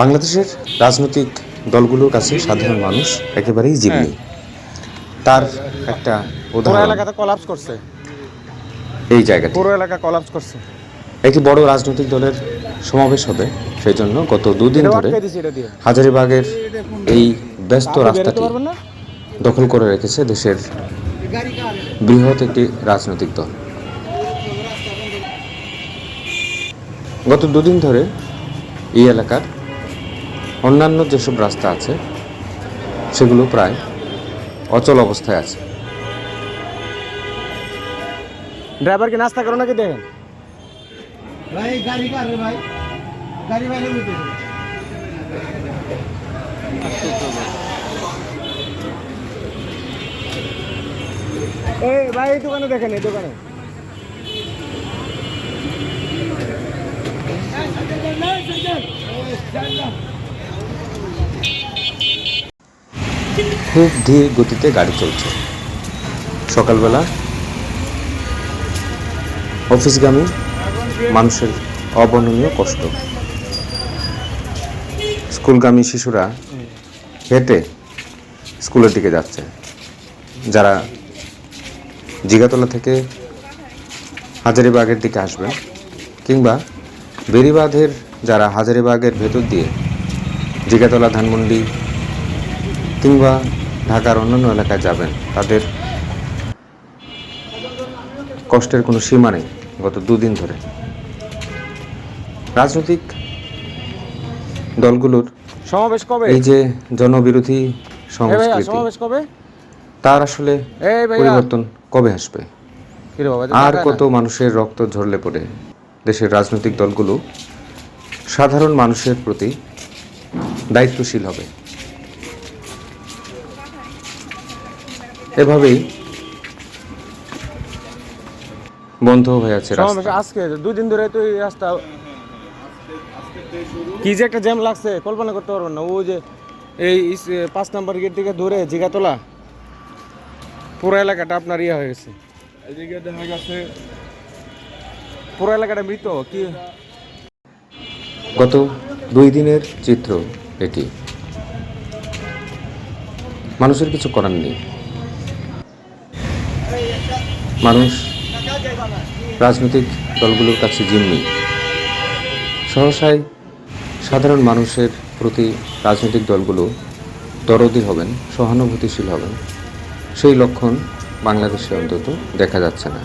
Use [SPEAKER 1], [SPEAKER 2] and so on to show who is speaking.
[SPEAKER 1] বাংলাদেশের রাজনৈতিক দলগুলোর কাছে সাধারণ মানুষ একেবারেই জিম্মি। তার একটা উদাহরণ।
[SPEAKER 2] এলাকাতে কলাপস করছে।
[SPEAKER 1] এই জায়গাটি।
[SPEAKER 2] পুরো এলাকা কলাপস করছে।
[SPEAKER 1] একটি বড় রাজনৈতিক দলের সমাবেশ হবে সেই জন্য গত দুদিন ধরে হাজারিবাগের এই ব্যস্ত রাস্তাটি দখল করে রেখেছে দেশের বৃহৎ একটি রাজনৈতিক দল। গত দুদিন ধরে এই এলাকার অন্যান্য যেসব রাস্তা আছে সেগুলো প্রায় অচল অবস্থায় আছে।
[SPEAKER 2] ড্রাইভারকে নাস্তা করো নাকি দেখেন
[SPEAKER 3] ভাই ভাই। ভাই
[SPEAKER 2] এই ভাই দোকানে দেখেন এই দোকানে।
[SPEAKER 1] খুব ধীর গতিতে গাড়ি চলছে। সকালবেলা অফিসগামী মানুষের অবর্ণনীয় কষ্ট। স্কুলগামী শিশুরা হেঁটে স্কুলের দিকে যাচ্ছে। যারা জিগাতলা থেকে হাজারিবাগের দিকে আসবেন কিংবা বেরিবাঁধের যারা হাজারিবাগের ভেতর দিয়ে জিগাতলা ধানমন্ডি কিংবা ঢাকার অন্যান্য এলাকায় যাবেন তাদের কষ্টের কোনো সীমা নেই গত দুদিন ধরে। রাজনৈতিক দলগুলোর
[SPEAKER 2] সমাবেশ কবে?
[SPEAKER 1] এই যে জনবিরোধী সংস্কৃতি তার আসলে পরিবর্তন কবে আসবে? আর কত মানুষের রক্ত ঝরলে পড়ে দেশের রাজনৈতিক দলগুলো সাধারণ মানুষের প্রতি দায়িত্বশীল হবে। এভাবেই বন্ধ হয়ে আছে?
[SPEAKER 2] আজকে দুই দিন ধরে তো এই রাস্তা কি যে একটা জ্যাম লাগছে কল্পনা করতে পারবেন না। ও যে এই পাঁচ নাম্বার গেট থেকে ধরে জিগাতলা পুরো এলাকাটা আপনার ইয়ে হয়ে গেছে। এদিকে দেখা গেছে পুরো এলাকাটা মৃত কি
[SPEAKER 1] গত দুই দিনের চিত্র এটি। মানুষের কিছু করার নেই। মানুষ রাজনৈতিক দলগুলোর কাছে জিম্মি। সহসায় সাধারণ মানুষের প্রতি রাজনৈতিক দলগুলো দরদি হবেন, সহানুভূতিশীল হবেন। সেই লক্ষণ বাংলাদেশে অন্তত দেখা যাচ্ছে না।